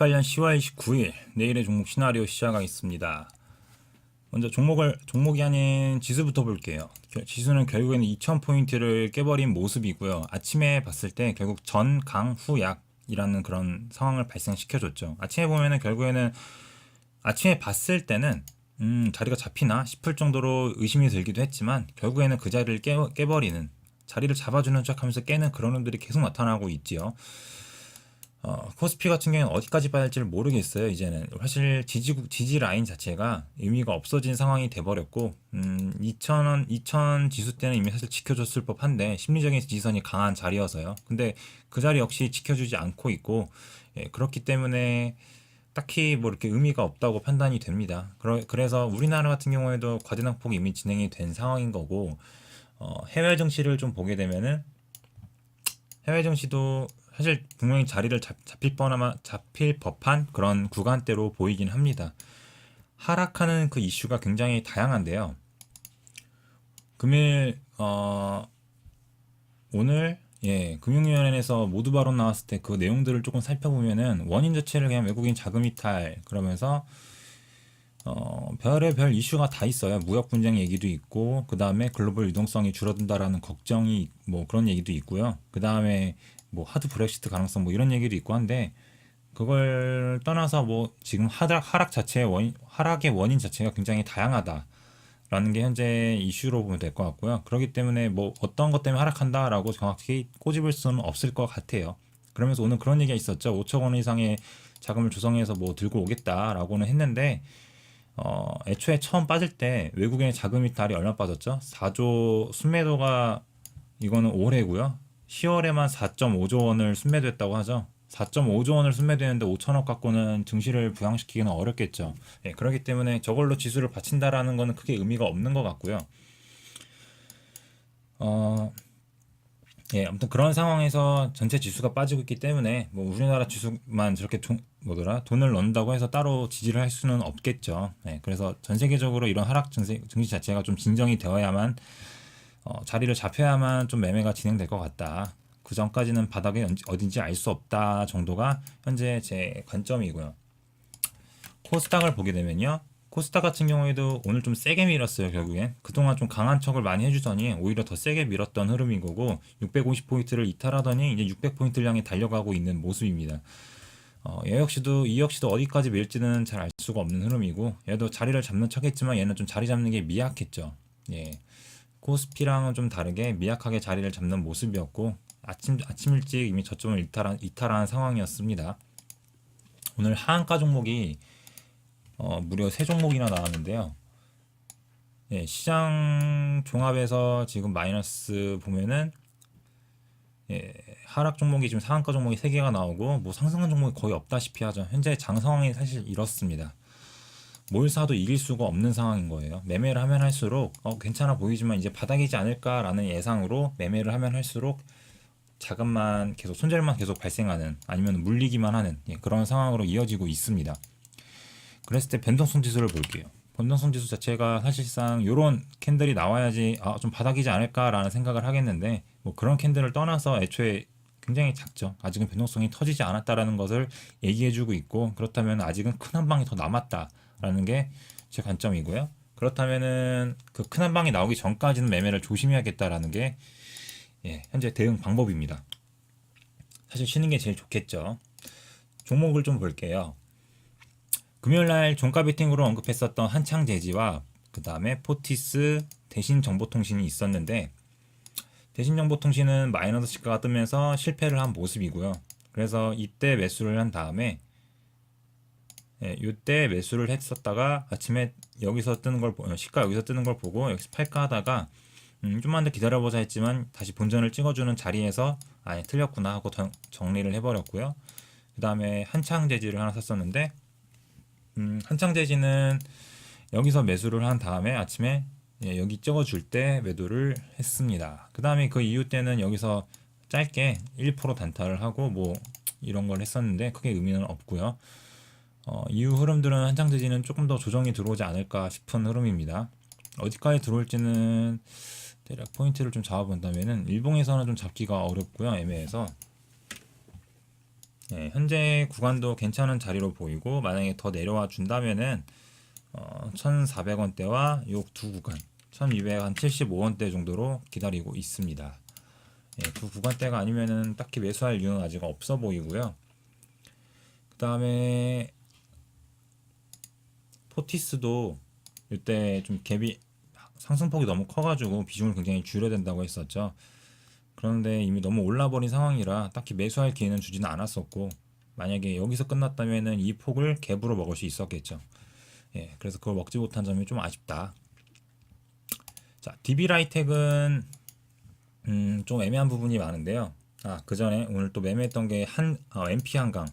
2018년 10월 29일 내일의 종목 시나리오 시작하겠습니다. 먼저 종목을 종목이 아닌 지수부터 볼게요. 겨- 지수는 결국에는 2000포인트를 깨버린 모습이고요. 아침에 봤을 때 결국 전, 강, 후, 약이라는 그런 상황을 발생시켜줬죠. 아침에 보면은 결국에는 아침에 봤을 때는 음, 자리가 잡히나 싶을 정도로 의심이 들기도 했지만 결국에는 그 자리를 깨, 깨버리는 자리를 잡아주는 척하면서 깨는 그런 놈들이 계속 나타나고 있지요. 어, 코스피 같은 경우는 어디까지 봐야 할지를 모르겠어요. 이제는 사실 지지 지지 라인 자체가 의미가 없어진 상황이 돼버렸고, 음, 2,000원, 2,000 지수 때는 이미 사실 지켜줬을 법한데 심리적인 지지선이 강한 자리여서요. 근데 그 자리 역시 지켜주지 않고 있고, 예, 그렇기 때문에 딱히 뭐 이렇게 의미가 없다고 판단이 됩니다. 그러, 그래서 우리나라 같은 경우에도 과대낭폭이 이미 진행이 된 상황인 거고, 어, 해외 증시를 좀 보게 되면은 해외 증시도 사실 분명히 자리를 잡, 잡힐 뻔하면 잡힐 법한 그런 구간대로 보이긴 합니다. 하락하는 그 이슈가 굉장히 다양한데요. 금일 어 오늘 예 금융위원회에서 모두 발언 나왔을 때 그 내용들을 조금 살펴보면은 원인 자체를 그냥 외국인 자금 이탈 그러면서 어, 별의 별 이슈가 다 있어요. 무역 분쟁 얘기도 있고, 그 다음에 글로벌 유동성이 줄어든다라는 걱정이 뭐 그런 얘기도 있고요. 그 다음에 뭐 하드 브렉시트 가능성 뭐 이런 얘기도 있고 한데, 그걸 떠나서 뭐 지금 하락, 하락 자체의 원인, 하락의 원인 자체가 굉장히 다양하다라는 게 현재 이슈로 보면 될 것 같고요. 그렇기 때문에 뭐 어떤 것 때문에 하락한다라고 정확히 꼬집을 수는 없을 것 같아요. 그러면서 오늘 그런 얘기가 있었죠. 5천 원 이상의 자금을 조성해서 뭐 들고 오겠다라고는 했는데, 어, 애초에 처음 빠질 때 외국인의 자금 이탈이 얼마 빠졌죠? 4조 순매도가 이거는 올해고요. 10월에만 4.5조 원을 순매도했다고 하죠. 4.5조 원을 순매도했는데 5천억 갖고는 증시를 부양시키기는 어렵겠죠. 예, 그렇기 때문에 저걸로 지수를 받친다라는 거는 크게 의미가 없는 것 같고요. 어, 예, 아무튼 그런 상황에서 전체 지수가 빠지고 있기 때문에 뭐 우리나라 지수만 저렇게 돈, 뭐더라 돈을 넣는다고 해서 따로 지지를 할 수는 없겠죠. 예, 그래서 전 세계적으로 이런 하락 증세, 증시 자체가 좀 진정이 되어야만 어, 자리를 잡혀야만 좀 매매가 진행될 것 같다. 그 전까지는 바닥이 언- 어딘지 알 수 없다 정도가 현재 제 관점이고요. 코스닥을 보게 되면요. 코스닥 같은 경우에도 오늘 좀 세게 밀었어요, 결국엔. 그동안 좀 강한 척을 많이 해주더니 오히려 더 세게 밀었던 흐름인 거고, 650포인트를 이탈하더니 이제 600포인트를 향해 달려가고 있는 모습입니다. 어, 얘 역시도, 이 역시도 어디까지 밀지는 잘 알 수가 없는 흐름이고, 얘도 자리를 잡는 척 했지만 얘는 좀 자리 잡는 게 미약했죠. 예. 코스피랑은 좀 다르게 미약하게 자리를 잡는 모습이었고, 아침, 아침 일찍 이미 저점을 이탈한, 이탈한 상황이었습니다. 오늘 하한가 종목이 어, 무려 세 종목이나 나왔는데요. 예, 시장 종합에서 지금 마이너스 보면은 예, 하락 종목이 지금 상한가 종목이 세 개가 나오고 뭐 상승한 종목이 거의 없다시피 하죠. 현재 장 상황이 사실 이렇습니다. 뭘 사도 이길 수가 없는 상황인 거예요. 매매를 하면 할수록 어, 괜찮아 보이지만 이제 바닥이지 않을까라는 예상으로 매매를 하면 할수록 자금만 계속 손절만 계속 발생하는 아니면 물리기만 하는 예, 그런 상황으로 이어지고 있습니다. 그랬을 때 변동성 지수를 볼게요. 변동성 지수 자체가 사실상 이런 캔들이 나와야지 아, 좀 바닥이지 않을까라는 생각을 하겠는데 뭐 그런 캔들을 떠나서 애초에 굉장히 작죠. 아직은 변동성이 터지지 않았다라는 것을 얘기해주고 있고 그렇다면 아직은 큰 한 방이 더 남았다 라는 게 제 관점이고요. 그렇다면은 그 큰 한 방이 나오기 전까지는 매매를 조심해야겠다라는 게 예, 현재 대응 방법입니다. 사실 쉬는 게 제일 좋겠죠. 종목을 좀 볼게요. 금요일날 종가 베팅으로 언급했었던 한창제지와 그 다음에 포티스 대신 정보통신이 있었는데 대신 정보통신은 마이너스 시가가 뜨면서 실패를 한 모습이고요. 그래서 이때 매수를 한 다음에 예, 이때 매수를 했었다가 아침에 여기서 뜨는 걸 보- 시가 여기서 뜨는 걸 보고 여기서 팔까 하다가 음, 좀만 더 기다려보자 했지만 다시 본전을 찍어주는 자리에서 아예 틀렸구나 하고 정- 정리를 해버렸고요. 그 다음에 한창제지를 하나 샀었는데 음, 한창제지는 여기서 매수를 한 다음에 아침에 예, 여기 찍어줄 때 매도를 했습니다. 그 다음에 그 이후 때는 여기서 짧게 1% 단타를 하고 뭐 이런 걸 했었는데 크게 의미는 없고요. 어, 이후 흐름들은 한창제지는 조금 더 조정이 들어오지 않을까 싶은 흐름입니다. 어디까지 들어올지는 대략 포인트를 좀 잡아본다면은 일봉에서는 좀 잡기가 어렵고요, 애매해서 네, 현재 구간도 괜찮은 자리로 보이고 만약에 더 내려와 준다면은 어, 1,400원대와 요 두 구간 1,275원대 정도로 기다리고 있습니다. 예, 두 구간대가 아니면은 딱히 매수할 이유는 아직 없어 보이고요. 그 다음에 포티스도 이때 좀 갭이 상승폭이 너무 커가지고 비중을 굉장히 줄여야 된다고 했었죠. 그런데 이미 너무 올라버린 상황이라 딱히 매수할 기회는 주지는 않았었고 만약에 여기서 끝났다면은 이 폭을 갭으로 먹을 수 있었겠죠. 예, 그래서 그걸 먹지 못한 점이 좀 아쉽다. 자, DB 라이텍은 음, 좀 애매한 부분이 많은데요. 아, 그 전에 오늘 또 매매했던 게 한, 어, MP 한강.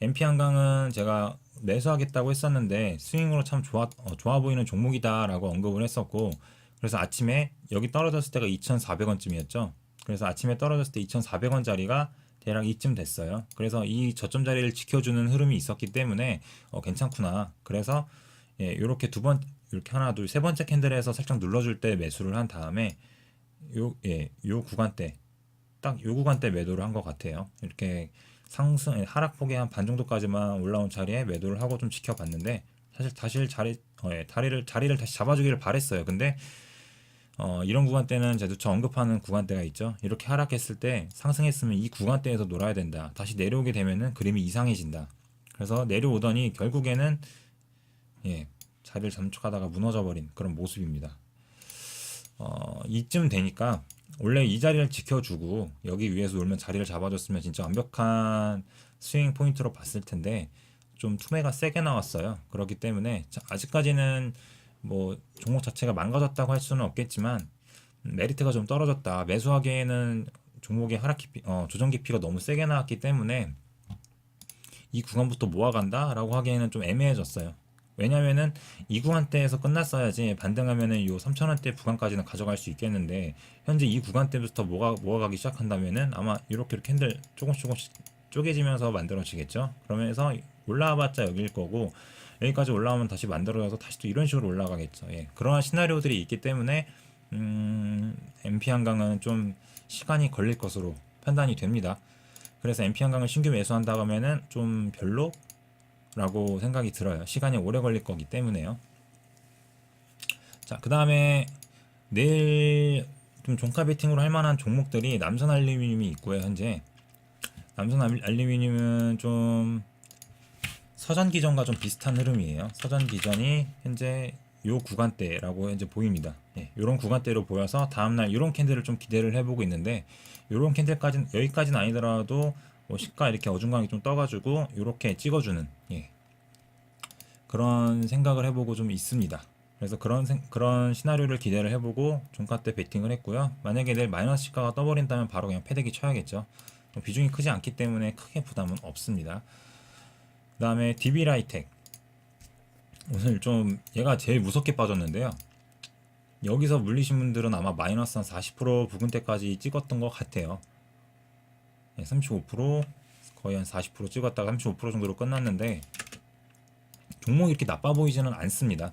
MP 한강은 제가 매수하겠다고 했었는데 스윙으로 참 좋아, 어, 좋아 보이는 종목이다라고 언급을 했었고 그래서 아침에 여기 떨어졌을 때가 2,400원쯤이었죠. 그래서 아침에 떨어졌을 때 2,400원짜리가 대략 이쯤 됐어요. 그래서 이 저점 자리를 지켜주는 흐름이 있었기 때문에 어, 괜찮구나. 그래서 예, 이렇게 두 번, 이렇게 하나, 둘, 세 번째 캔들에서 살짝 눌러줄 때 매수를 한 다음에 요, 예, 요 구간대, 딱 요 구간대 매도를 한 것 같아요. 이렇게 상승, 예, 하락폭의 한 반 정도까지만 올라온 자리에 매도를 하고 좀 지켜봤는데 사실 다시 자리, 어, 예, 다리를, 자리를 다시 잡아주기를 바랬어요. 근데 어, 이런 구간대는 제가 저 언급하는 구간대가 있죠. 이렇게 하락했을 때 상승했으면 이 구간대에서 놀아야 된다. 다시 내려오게 되면은 그림이 이상해진다. 그래서 내려오더니 결국에는 예, 자리를 잠축하다가 무너져 버린 그런 모습입니다. 어, 이쯤 되니까 원래 이 자리를 지켜주고 여기 위에서 놀면 자리를 잡아줬으면 진짜 완벽한 스윙 포인트로 봤을 텐데 좀 투매가 세게 나왔어요. 그렇기 때문에 자, 아직까지는 뭐 종목 자체가 망가졌다고 할 수는 없겠지만 메리트가 좀 떨어졌다. 매수하기에는 종목의 하락 깊이, 어, 조정 깊이가 너무 세게 나왔기 때문에 이 구간부터 모아간다라고 하기에는 좀 애매해졌어요. 왜냐면은 이 구간대에서 끝났어야지 반등하면은 요 3,000원대 구간까지는 가져갈 수 있겠는데 현재 이 구간대부터 모아 모아가기 시작한다면은 아마 이렇게 캔들 조금씩 조금씩 쪼개지면서 만들어지겠죠. 그러면서 올라와봤자 여기일 거고 여기까지 올라오면 다시 만들어져서 다시 또 이런 식으로 올라가겠죠. 예. 그러한 시나리오들이 있기 때문에 음, MP 한강은 좀 시간이 걸릴 것으로 판단이 됩니다. 그래서 MP 한강을 신규 매수한다고 하면은 좀 별로 라고 생각이 들어요. 시간이 오래 걸릴 거기 때문에요. 자, 그 다음에 내일 좀 종가 베팅으로 할 만한 종목들이 남선 알루미늄이 있고요, 현재. 남선 알- 알루미늄은 좀 서전 기전과 좀 비슷한 흐름이에요. 서전 기전이 현재 요 구간대라고 현재 보입니다. 예, 요런 구간대로 보여서 다음날 요런 캔들을 좀 기대를 해보고 있는데 요런 캔들까지는 여기까지는 아니더라도 뭐 시가 이렇게 어중간하게 좀 떠가지고 이렇게 찍어주는 예. 그런 생각을 해보고 좀 있습니다. 그래서 그런 생- 그런 시나리오를 기대를 해보고 종가 때 베팅을 했고요. 만약에 내일 마이너스 시가가 떠버린다면 바로 그냥 패대기 쳐야겠죠. 뭐 비중이 크지 않기 때문에 크게 부담은 없습니다. 그 다음에 DB 라이텍 오늘 좀 얘가 제일 무섭게 빠졌는데요. 여기서 물리신 분들은 아마 마이너스 한 40% 부근대까지 찍었던 것 같아요. 네, 35% 거의 한 40% 찍었다가 35% 정도로 끝났는데 종목이 이렇게 나빠 보이지는 않습니다.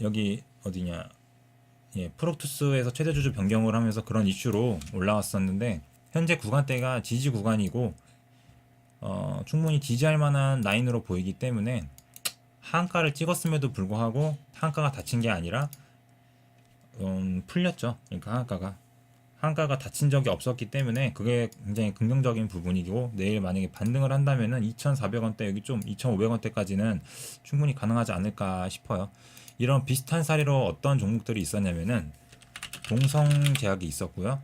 여기 어디냐 예, 프로투스에서 최대 주주 변경을 하면서 그런 이슈로 올라왔었는데 현재 구간대가 지지 구간이고 어, 충분히 지지할 만한 라인으로 보이기 때문에 하한가를 찍었음에도 불구하고 하한가가 닫힌 게 아니라 음, 풀렸죠. 그러니까 하한가가 한가가 닫힌 적이 없었기 때문에 그게 굉장히 긍정적인 부분이고 내일 만약에 반등을 한다면은 2,400원대 여기 좀 2,500원대까지는 충분히 가능하지 않을까 싶어요. 이런 비슷한 사례로 어떤 종목들이 있었냐면은 동성제약이 있었고요.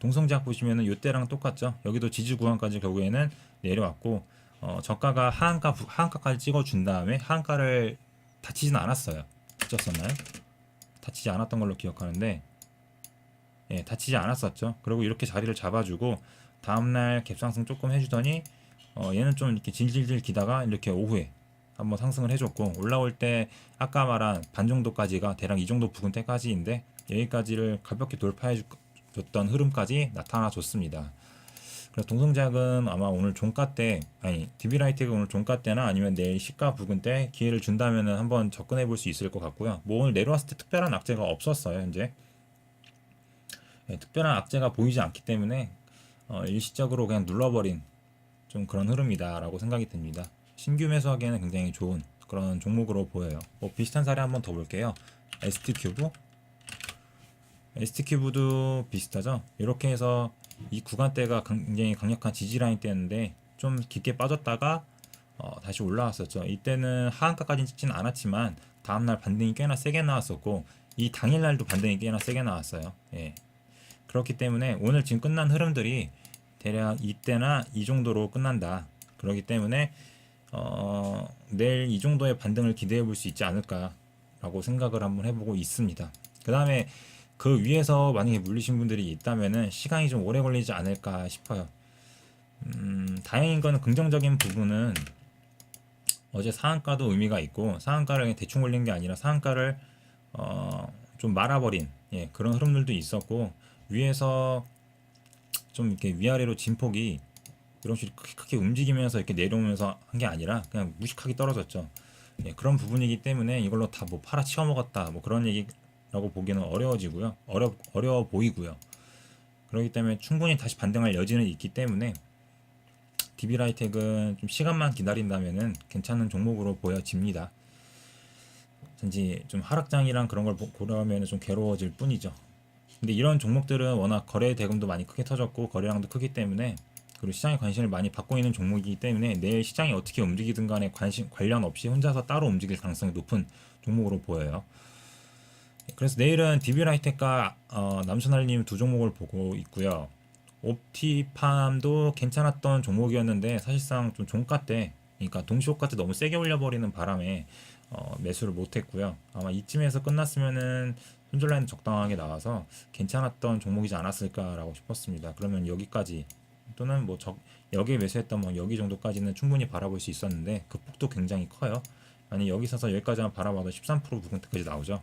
동성제약 보시면은 이때랑 똑같죠. 여기도 지지 구간까지 결국에는 내려왔고 어, 저가가 하한가 부- 하한가까지 찍어준 다음에 하한가를 다치진 않았어요. 다쳤었나요? 다치지 않았던 걸로 기억하는데 예, 다치지 않았었죠. 그리고 이렇게 자리를 잡아주고 다음날 갭상승 조금 해주더니 어, 얘는 좀 이렇게 질질질 기다가 이렇게 오후에 한번 상승을 해줬고 올라올 때 아까 말한 반 정도까지가 대략 이 정도 부근대까지인데 여기까지를 가볍게 돌파해 줬던 흐름까지 나타나 줬습니다. 그래서 동성작은 아마 오늘 종가 때 아니 디비라이트가 오늘 종가 때나 아니면 내일 시가 부근 때 기회를 준다면은 한번 접근해 볼 수 있을 것 같고요. 뭐 오늘 내려왔을 때 특별한 악재가 없었어요 현재. 예, 특별한 악재가 보이지 않기 때문에 어, 일시적으로 그냥 눌러버린 좀 그런 흐름이다라고 생각이 듭니다. 신규 매수하기에는 굉장히 좋은 그런 종목으로 보여요. 뭐 비슷한 사례 한번 더 볼게요. ST 큐브 ST 큐브도 비슷하죠. 이렇게 해서 이 구간대가 굉장히 강력한 지지 라인대였는데 좀 깊게 빠졌다가 어, 다시 올라왔었죠. 이때는 하한가까지는 찍지는 않았지만 다음날 반등이 꽤나 세게 나왔었고 이 당일날도 반등이 꽤나 세게 나왔어요. 예. 그렇기 때문에 오늘 지금 끝난 흐름들이 대략 이때나 이 정도로 끝난다. 그렇기 때문에 어, 내일 이 정도의 반등을 기대해 볼 수 있지 않을까라고 생각을 한번 해보고 있습니다. 그 다음에 그 위에서 만약에 물리신 분들이 있다면은 시간이 좀 오래 걸리지 않을까 싶어요. 음, 다행인 거는 긍정적인 부분은 어제 상한가도 의미가 있고 상한가를 대충 올린 게 아니라 상한가를 어, 좀 말아버린 예, 그런 흐름들도 있었고 위에서 좀 이렇게 위아래로 진폭이 이런 식으로 크게, 움직이면서 이렇게 내려오면서 한 게 아니라 그냥 무식하게 떨어졌죠. 예, 그런 부분이기 때문에 이걸로 다 뭐 팔아 치워 먹었다 뭐 그런 얘기라고 보기는 어려워지고요. 어려 어려워 보이고요. 그렇기 때문에 충분히 다시 반등할 여지는 있기 때문에 DB라이텍은 좀 시간만 기다린다면은 괜찮은 종목으로 보여집니다. 단지 좀 하락장이랑 그런 걸 보- 고려하면 좀 괴로워질 뿐이죠. 근데 이런 종목들은 워낙 거래 대금도 많이 크게 터졌고 거래량도 크기 때문에 그리고 시장에 관심을 많이 받고 있는 종목이기 때문에 내일 시장이 어떻게 움직이든 간에 관심 관련 없이 혼자서 따로 움직일 가능성이 높은 종목으로 보여요. 그래서 내일은 DB라이텍과 어, 남순할님 두 종목을 보고 있고요. 옵티팜도 괜찮았던 종목이었는데 사실상 좀 종가 때 그러니까 동시호가 때 너무 세게 올려버리는 바람에 어, 매수를 못했고요. 아마 이쯤에서 끝났으면은 손절라인 적당하게 나와서 괜찮았던 종목이지 않았을까라고 싶었습니다. 그러면 여기까지 또는 뭐 적, 여기에 매수했던 뭐 여기 정도까지는 충분히 바라볼 수 있었는데 그 폭도 굉장히 커요. 아니 여기 서서 여기까지만 바라봐도 13% 부근대까지 나오죠.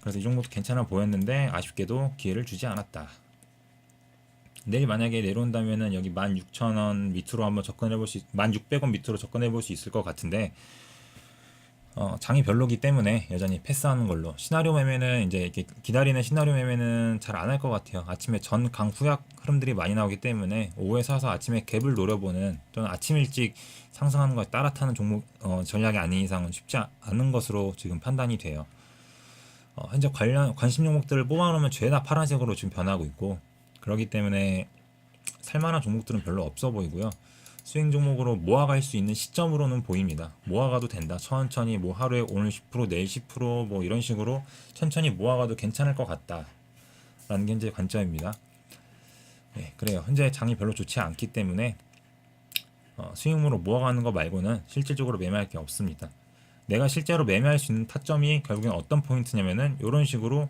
그래서 이 종목도 괜찮아 보였는데 아쉽게도 기회를 주지 않았다. 내일 만약에 내려온다면은 여기 16,000원 밑으로 한번 접근해 볼 수, 1,600원 밑으로 접근해 볼 수 있을 것 같은데 어, 장이 별로기 때문에 여전히 패스하는 걸로 시나리오 매매는 이제 이렇게 기다리는 시나리오 매매는 잘 안 할 것 같아요. 아침에 전 강 후약 흐름들이 많이 나오기 때문에 오후에 사서 아침에 갭을 노려보는 또는 아침 일찍 상승하는 것에 따라 타는 종목 어, 전략이 아닌 이상은 쉽지 않은 것으로 지금 판단이 돼요. 어, 현재 관련 관심 종목들을 뽑아놓으면 죄다 파란색으로 지금 변하고 있고 그렇기 때문에 살만한 종목들은 별로 없어 보이고요. 수익 종목으로 모아갈 수 있는 시점으로는 보입니다. 모아가도 된다. 천천히 뭐 하루에 오늘 10% 내일 10%뭐 이런 식으로 천천히 모아가도 괜찮을 것 같다. 라는 게 현재 관점입니다. 네, 그래요. 현재 장이 별로 좋지 않기 때문에 어, 수익으로 모아가는 거 말고는 실질적으로 매매할 게 없습니다. 내가 실제로 매매할 수 있는 타점이 결국엔 어떤 포인트냐면은 이런 식으로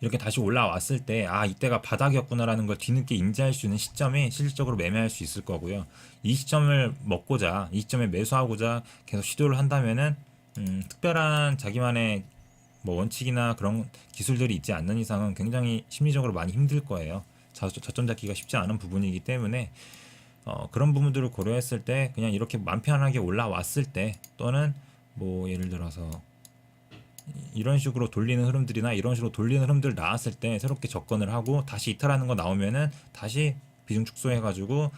이렇게 다시 올라왔을 때 아 이때가 바닥이었구나라는 걸 뒤늦게 인지할 수 있는 시점에 실질적으로 매매할 수 있을 거고요. 이 시점을 먹고자 이 시점에 매수하고자 계속 시도를 한다면은 음, 특별한 자기만의 뭐 원칙이나 그런 기술들이 있지 않는 이상은 굉장히 심리적으로 많이 힘들 거예요. 저, 저점 잡기가 쉽지 않은 부분이기 때문에 어, 그런 부분들을 고려했을 때 그냥 이렇게 맘 편하게 올라왔을 때 또는 뭐 예를 들어서 이런 식으로 돌리는 흐름들이나 이런 식으로 돌리는 흐름들 나왔을 때 새롭게 접근을 하고 다시 이탈하는 거 나오면은 다시 비중 축소해가지고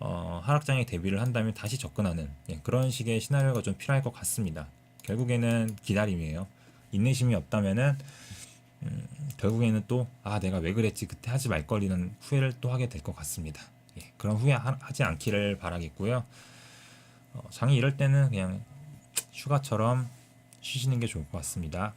어, 하락장에 대비를 한다면 다시 접근하는 예, 그런 식의 시나리오가 좀 필요할 것 같습니다. 결국에는 기다림이에요. 인내심이 없다면은 음, 결국에는 또 아 내가 왜 그랬지 그때 하지 말 걸리는 후회를 또 하게 될 것 같습니다. 예, 그런 후회 하, 하지 않기를 바라겠고요. 어, 장이 이럴 때는 그냥 휴가처럼 쉬시는 게 좋을 것 같습니다.